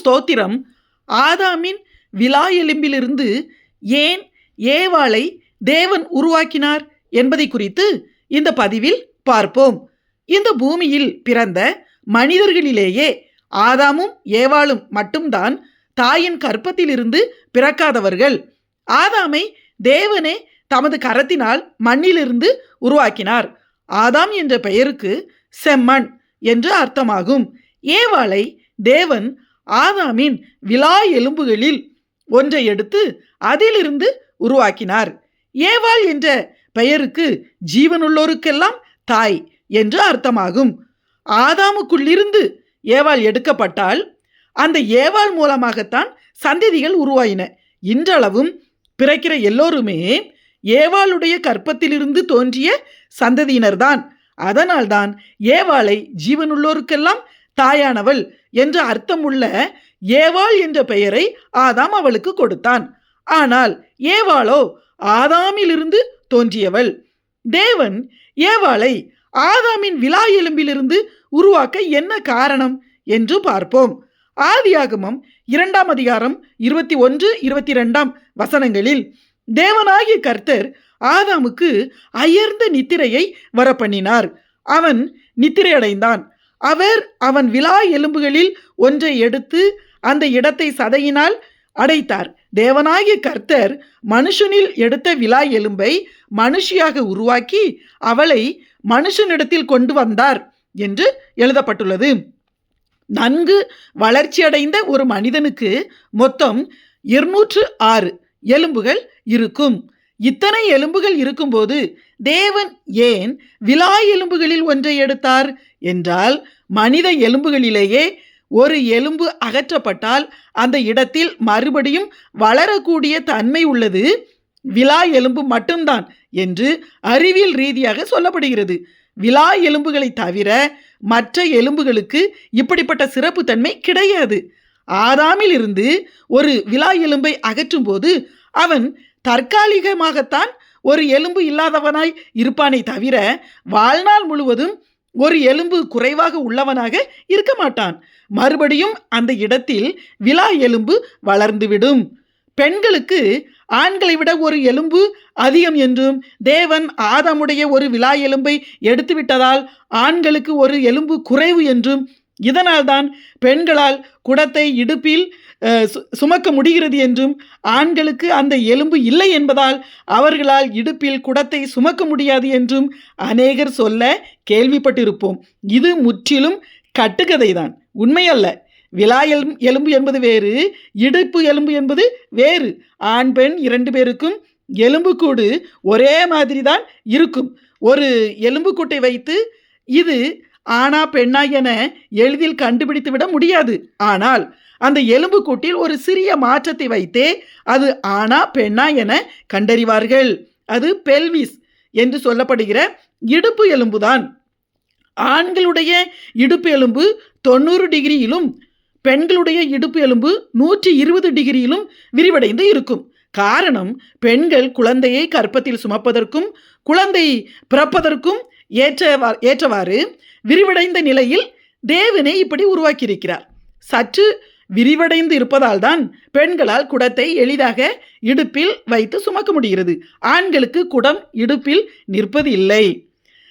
ஸ்தோத்திரம். ஆதாமின் விலா எலும்பிலிருந்து ஏன் ஏவாளை தேவன் உருவாக்கினார் என்பதை குறித்து இந்த பதிவில் பார்ப்போம். இந்த பூமியில் பிறந்த மனிதர்களிலேயே ஆதாமும் ஏவாளும் மட்டும்தான் தாயின் கற்பத்திலிருந்து பிறக்காதவர்கள். ஆதாமை தேவனே தமது கரத்தினால் மண்ணிலிருந்து உருவாக்கினார். ஆதாம் என்ற பெயருக்கு செம்மண் என்று அர்த்தமாகும். ஏவாளை தேவன் ஆதாமின் விலா எலும்புகளில் ஒன்றை எடுத்து அதிலிருந்து உருவாக்கினார். ஏவாள் என்ற பெயருக்கு ஜீவனுள்ளோருக்கெல்லாம் தாய் என்று அர்த்தமாகும். ஆதாமுக்குள்ளிருந்து ஏவாள் எடுக்கப்பட்டால் அந்த ஏவாள் மூலமாகத்தான் சந்ததிகள் உருவாயின. இன்றளவும் பிறக்கிற எல்லோருமே ஏவாளுடைய கற்பத்திலிருந்து தோன்றிய சந்ததியினர்தான். அதனால்தான் ஏவாளை ஜீவனுள்ளோருக்கெல்லாம் தாயானவள் என்ற அர்த்தமுள்ள ஏவாள் என்ற பெயரை ஆதாம் அவளுக்கு கொடுத்தான். ஆனால் ஏவாளோ ஆதாமிலிருந்து தோன்றியவள். தேவன் ஏவாளை ஆதாமின் விழா எலும்பிலிருந்து உருவாக்க என்ன காரணம் என்று பார்ப்போம். ஆதியாகமம் இரண்டாம் அதிகாரம் இருபத்தி ஒன்று இருபத்தி ரெண்டாம் வசனங்களில் தேவனாகிய கர்த்தர் ஆதாமுக்கு அயர்ந்த நித்திரையை வரப்பண்ணினார். அவன் நித்திரையடைந்தான். அவர் அவன் விழா எலும்புகளில் ஒன்றை எடுத்து அந்த இடத்தை சதையினால் அடைத்தார். தேவனாகிய கர்த்தர் மனுஷனில் எடுத்த விழா எலும்பை மனுஷியாக உருவாக்கி அவளை மனுஷனிடத்தில் கொண்டு வந்தார் என்று எழுதப்பட்டுள்ளது. நன்கு வளர்ச்சியடைந்த ஒரு மனிதனுக்கு மொத்தம் இருநூற்று ஆறு எலும்புகள் இருக்கும். இத்தனை எலும்புகள் இருக்கும்போது தேவன் ஏன் விலா எலும்புகளில் ஒன்றை எடுத்தார்? என்றால் மனித எலும்புகளிலேயே ஒரு எலும்பு அகற்றப்பட்டால் அந்த இடத்தில் மறுபடியும் வளரக்கூடிய தன்மை உள்ளது. விலா எலும்பு மட்டும்தான் என்று அறிவியல் ரீதியாக சொல்லப்படுகிறது. விலா எலும்புகளை தவிர மற்ற எலும்புகளுக்கு இப்படிப்பட்ட சிறப்பு தன்மை கிடையாது. ஆதாமிலிருந்து ஒரு விலா எலும்பை அகற்றும் போது அவன் தற்காலிகமாகத்தான் ஒரு எலும்பு இல்லாதவனாய் இருப்பானே தவிர வாழ்நாள் முழுவதும் ஒரு எலும்பு குறைவாக உள்ளவனாக இருக்க மாட்டான். மறுபடியும் அந்த இடத்தில் விழா எலும்பு வளர்ந்துவிடும். பெண்களுக்கு ஆண்களை விட ஒரு எலும்பு அதிகம் என்றும் தேவன் ஆதாமுடைய ஒரு விலா எலும்பை எடுத்துவிட்டதால் ஆண்களுக்கு ஒரு எலும்பு குறைவு என்றும் இதனால்தான் பெண்களால் குடத்தை இடுப்பில் சுமக்க முடிகிறது என்றும் ஆண்களுக்கு அந்த எலும்பு இல்லை என்பதால் அவர்களால் இடுப்பில் குடத்தை சுமக்க முடியாது என்றும் அநேகர் சொல்ல கேள்விப்பட்டிருப்போம். இது முற்றிலும் கட்டுக்கதைதான். உண்மையல்ல. விலா எலும் எலும்பு என்பது வேறு இடுப்பு எலும்பு என்பது வேறு. ஆண் பெண் இரண்டு பேருக்கும் எலும்புக்கூடு ஒரே மாதிரி தான் இருக்கும். ஒரு எலும்புக்கூட்டை வைத்து இது ஆனா பெண்ணா என எளிதில் கண்டுபிடித்து விட முடியாது. ஆனால் அந்த எலும்புக்கூட்டில் ஒரு சிறிய மாற்றத்தை வைத்தே அது ஆணா பெண்ணா என கண்டறிவார்கள். அது பெல்விஸ் என்று சொல்லப்படுகிற இடுப்பு எலும்புதான். ஆண்களுடைய இடுப்பு எலும்பு தொண்ணூறு டிகிரியிலும் பெண்களுடைய இடுப்பு எலும்பு நூற்றி இருபது டிகிரியிலும் விரிவடைந்து இருக்கும். காரணம் பெண்கள் குழந்தையை கற்பத்தில் சுமப்பதற்கும் குழந்தை பிறப்பதற்கும் ஏற்றவா ஏற்றவாறு விரிவடைந்த நிலையில் தேவனை இப்படி உருவாக்கியிருக்கிறார். சற்று விரிவடைந்து இருப்பதால்தான் பெண்களால் குடத்தை எளிதாக இடுப்பில் வைத்து சுமக்க முடிகிறது. ஆண்களுக்கு குடம் இடுப்பில் நிற்பது இல்லை.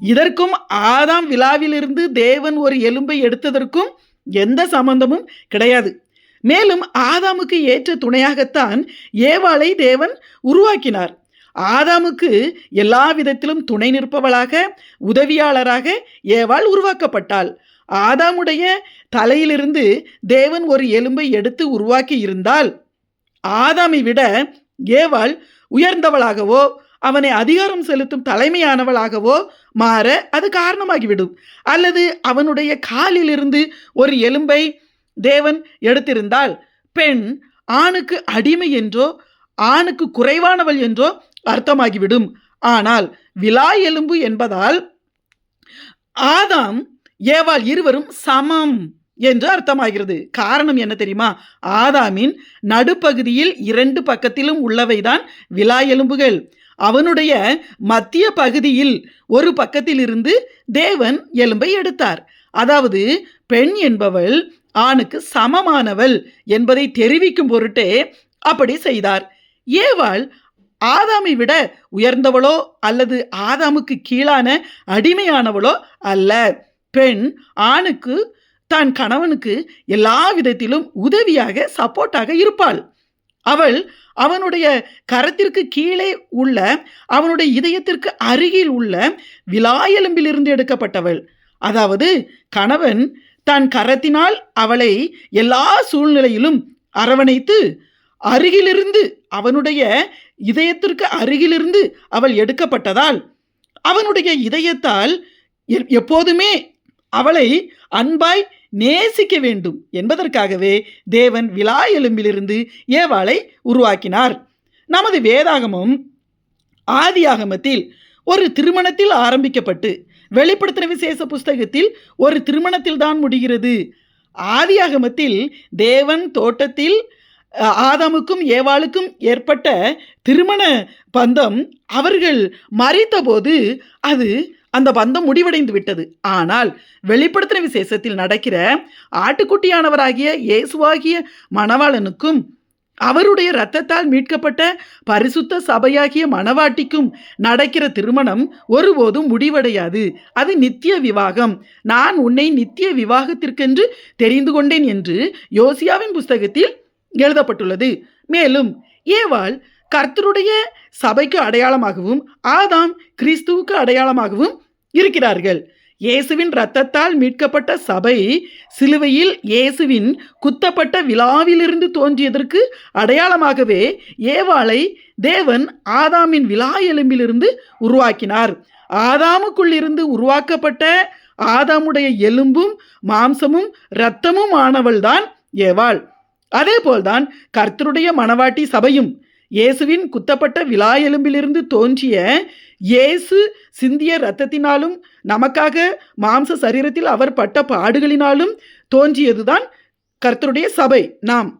இதற்கும் ஆதாம் விழாவிலிருந்து தேவன் ஒரு எலும்பை எடுத்ததற்கும் எந்த சம்பந்தமும் கிடையாது. மேலும் ஆதாமுக்கு ஏற்ற துணையாகத்தான் ஏவாளை தேவன் உருவாக்கினார். ஆதாமுக்கு எல்லா விதத்திலும் துணை நிற்பவளாக உதவியாளராக ஏவாள் உருவாக்கப்பட்டாள். ஆதாமுடைய தலையிலிருந்து தேவன் ஒரு எலும்பை எடுத்து உருவாக்கி இருந்தால் ஆதாமை விட ஏவாள் உயர்ந்தவளாகவோ அவனை அதிகாரம் செலுத்தும் தலைமையானவளாகவோ மாற அது காரணமாகிவிடும். அல்லது அவனுடைய காலிலிருந்து ஒரு எலும்பை தேவன் எடுத்திருந்தால் பெண் ஆணுக்கு அடிமை என்றோ ஆணுக்கு குறைவானவள் என்றோ அர்த்தமாகிவிடும். ஆனால் விலா எலும்பு என்பதால் ஆதாம் ஏவாள் இருவரும் சமம் என்று அர்த்தமாகிறது. காரணம் என்ன தெரியுமா? ஆதாமின் நடுப்பகுதியில் இரண்டு பக்கத்திலும் உள்ளவைதான் விலா எலும்புகள். அவனுடைய மத்திய பகுதியில் ஒரு பக்கத்திலிருந்து தேவன் எலும்பை எடுத்தார். அதாவது பெண் என்பவள் ஆணுக்கு சமமானவள் என்பதை தெரிவிக்கும் பொருட்டே அப்படி செய்தார். ஏவாள் ஆதாமை விட உயர்ந்தவளோ அல்லது ஆதாமுக்கு கீழான அடிமையானவளோ அல்ல. பெண் ஆணுக்கு தான் கணவனுக்கு எல்லா விதத்திலும் உதவியாக சப்போர்ட்டாக இருப்பாள். அவள் அவனுடைய கரத்திற்கு கீழே உள்ள அவனுடைய இதயத்திற்கு அருகில் உள்ள விலாயெலும்பிலிருந்து எடுக்கப்பட்டவள். அதாவது கணவன் தன் கரத்தினால் அவளை எல்லா சூழ்நிலையிலும் அரவணைத்து அருகிலிருந்து அவனுடைய இதயத்திற்கு அருகிலிருந்து அவள் எடுக்கப்பட்டதால் அவனுடைய இதயத்தால் எப்போதுமே அவளை அன்பாய் நேசிக்க வேண்டும் என்பதற்காகவே தேவன் விழா எலும்பிலிருந்து ஏவாளை உருவாக்கினார். நமது வேதாகமம் ஆதியாகமத்தில் ஒரு திருமணத்தில் ஆரம்பிக்கப்பட்டு வெளிப்படுத்தின விசேஷ புஸ்தகத்தில் ஒரு திருமணத்தில் தான் முடிகிறது. ஆதியாகமத்தில் தேவன் தோட்டத்தில் ஆதாமுக்கும் ஏவாளுக்கும் ஏற்பட்ட திருமண பந்தம் அவர்கள் மறித்தபோது அது அந்த பந்தம் முடிவடைந்து விட்டது. ஆனால் வெளிப்படுத்தின விசேஷத்தில் நடக்கிற ஆட்டுக்குட்டியானவராகிய இயேசுவாகிய மணவாளனுக்கும் அவருடைய இரத்தத்தால் மீட்கப்பட்ட பரிசுத்த சபையாகிய மணவாட்டிக்கும் நடக்கிற திருமணம் ஒருபோதும் முடிவடையாது. அது நித்திய விவாகம். நான் உன்னை நித்திய விவாகத்திற்கென்று தெரிந்து கொண்டேன் என்று யோசியாவின் புஸ்தகத்தில் எழுதப்பட்டுள்ளது. மேலும் ஏவாள் கர்த்தருடைய சபைக்கு அடையாளமாகவும் ஆதாம் கிறிஸ்துவுக்கு அடையாளமாகவும் இருக்கிறார்கள். இயேசுவின் இரத்தத்தால் மீட்கப்பட்ட சபை சிலுவையில் இயேசுவின் குத்தப்பட்ட விழாவிலிருந்து தோன்றியதற்கு அடையாளமாகவே ஏவாளை தேவன் ஆதாமின் விழா எலும்பிலிருந்து உருவாக்கினார். ஆதாமுக்குள்ளிருந்து உருவாக்கப்பட்ட ஆதாமுடைய எலும்பும் மாம்சமும் இரத்தமும் ஆனவள்தான் ஏவாள். அதேபோல்தான் கர்த்தருடைய மணவாட்டி சபையும் இயேசுவின் குத்தப்பட்ட விழா எலும்பிலிருந்து தோன்றிய இயேசு சிந்திய இரத்தத்தினாலும் நமக்காக மாம்ச சரீரத்தில் அவர் பட்ட பாடுகளினாலும் தோன்றியதுதான் கர்த்தருடைய சபை நாம்.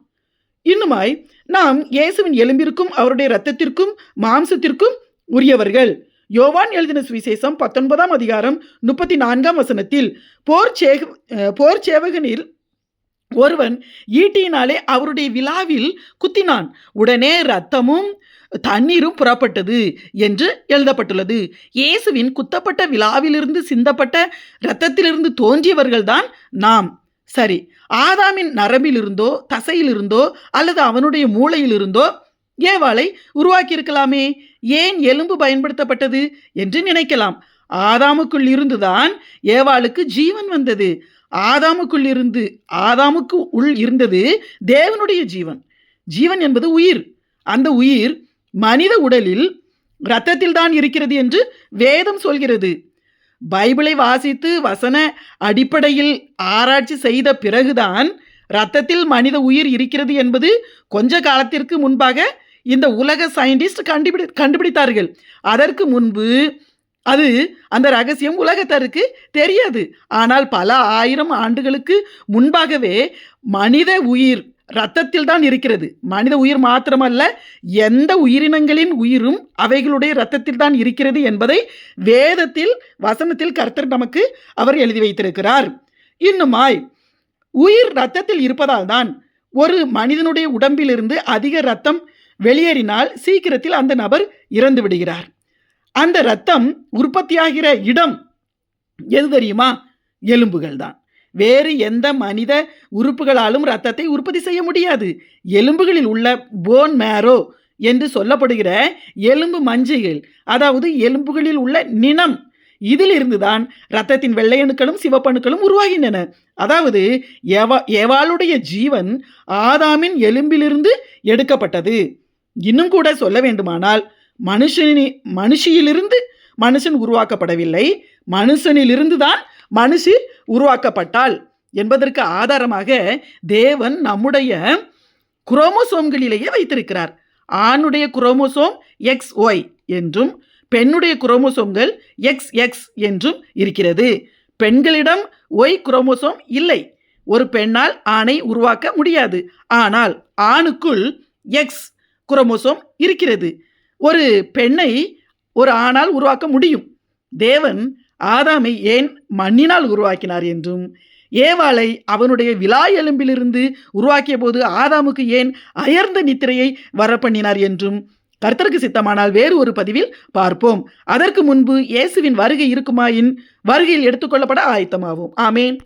இன்னுமாய் நாம் இயேசுவின் எலும்பிற்கும் அவருடைய இரத்தத்திற்கும் மாம்சத்திற்கும் உரியவர்கள். யோவான் எழுதின சுவிசேஷம் பத்தொன்பதாம் அதிகாரம் முப்பத்தி நான்காம் வசனத்தில் போர் சேக போர் சேவகனில் ஒருவன் ஈட்டியினாலே அவருடைய விழாவில் குத்தினான். உடனே இரத்தமும் தண்ணீரும் புறப்பட்டது என்று எழுதப்பட்டுள்ளது. இயேசுவின் குத்தப்பட்ட விழாவிலிருந்து சிந்தப்பட்ட இரத்தத்திலிருந்து தோன்றியவர்கள்தான் நாம். சரி ஆதாமின் நரம்பிலிருந்தோ தசையிலிருந்தோ அல்லது அவனுடைய மூளையிலிருந்தோ ஏவாளை உருவாக்கியிருக்கலாமே? ஏன் எலும்பு பயன்படுத்தப்பட்டது என்று நினைக்கலாம். ஆதாமுக்குள் இருந்துதான் ஏவாளுக்கு ஜீவன் வந்தது. ஆதாமுக்குள் இருந்து ஆதாமுக்கு உள் இருந்தது தேவனுடைய ஜீவன். ஜீவன் என்பது உயிர். அந்த உயிர் மனித உடலில் இரத்தத்தில் தான் இருக்கிறது என்று வேதம் சொல்கிறது. பைபிளை வாசித்து வசன அடிப்படையில் ஆராய்ச்சி செய்த பிறகுதான் இரத்தத்தில் மனித உயிர் இருக்கிறது என்பது கொஞ்ச காலத்திற்கு முன்பாக இந்த உலக சயின்டிஸ்ட் கண்டுபிடி கண்டுபிடித்தார்கள். அதற்கு முன்பு அது அந்த ரகசியம் உலகத்தருக்கு தெரியாது. ஆனால் பல ஆயிரம் ஆண்டுகளுக்கு முன்பாகவே மனித உயிர் இரத்தத்தில் தான் இருக்கிறது. மனித உயிர் மாத்திரமல்ல எந்த உயிரினங்களின் உயிரும் அவைகளுடைய இரத்தத்தில் தான் இருக்கிறது என்பதை வேதத்தில் வசனத்தில் கர்த்தர் நமக்கு அவர் எழுதி வைத்திருக்கிறார். இன்னுமாய் உயிர் இரத்தத்தில் இருப்பதால் தான் ஒரு மனிதனுடைய உடம்பிலிருந்து அதிக இரத்தம் வெளியேறினால் சீக்கிரத்தில் அந்த நபர் இறந்து விடுகிறார். அந்த இரத்தம் உற்பத்தியாகிற இடம் எது தெரியுமா? எலும்புகள் தான். வேறு எந்த மனித உறுப்புகளாலும் ரத்தத்தை உற்பத்தி செய்ய முடியாது. எலும்புகளில் உள்ள போன் மேரோ என்று சொல்லப்படுகிற எலும்பு மஞ்சைகள் அதாவது எலும்புகளில் உள்ள நினம் இதிலிருந்து தான் இரத்தத்தின் வெள்ளையணுக்களும் சிவப்பணுக்களும் உருவாகின்றன. அதாவது ஏவா எவாளுடைய ஜீவன் ஆதாமின் எலும்பிலிருந்து எடுக்கப்பட்டது. இன்னும் கூட சொல்ல வேண்டுமானால் மனுஷனி மனுஷியிலிருந்து மனுஷன் உருவாக்கப்படவில்லை. மனுஷனிலிருந்து தான் மனுஷி உருவாக்கப்பட்டாள் என்பதற்கு ஆதாரமாக தேவன் நம்முடைய குரோமோசோம்களிலேயே வைத்திருக்கிறார். ஆணுடைய குரோமோசோம் எக்ஸ் ஒய் என்றும் பெண்ணுடைய குரோமோசோம்கள் எக்ஸ் எக்ஸ் என்றும் இருக்கிறது. பெண்களிடம் ஒய் குரோமோசோம் இல்லை. ஒரு பெண்ணால் ஆணை உருவாக்க முடியாது. ஆனால் ஆணுக்குள் எக்ஸ் குரோமோசோம் இருக்கிறது. ஒரு பெண்ணை ஒரு ஆணால் உருவாக்க முடியும். தேவன் ஆதாமை ஏன் மண்ணினால் உருவாக்கினார் என்றும் ஏவாளை அவனுடைய விழா எலும்பிலிருந்து உருவாக்கிய போது ஆதாமுக்கு ஏன் அயர்ந்த நித்திரையை வரப்பண்ணினார் என்றும் கர்த்தருக்கு சித்தமானால் வேறு ஒரு பதிவில் பார்ப்போம். அதற்கு முன்பு இயேசுவின் வருகை இருக்குமாயின் வருகையில் எடுத்துக்கொள்ளப்பட ஆயத்தமாகும் ஆமேன்.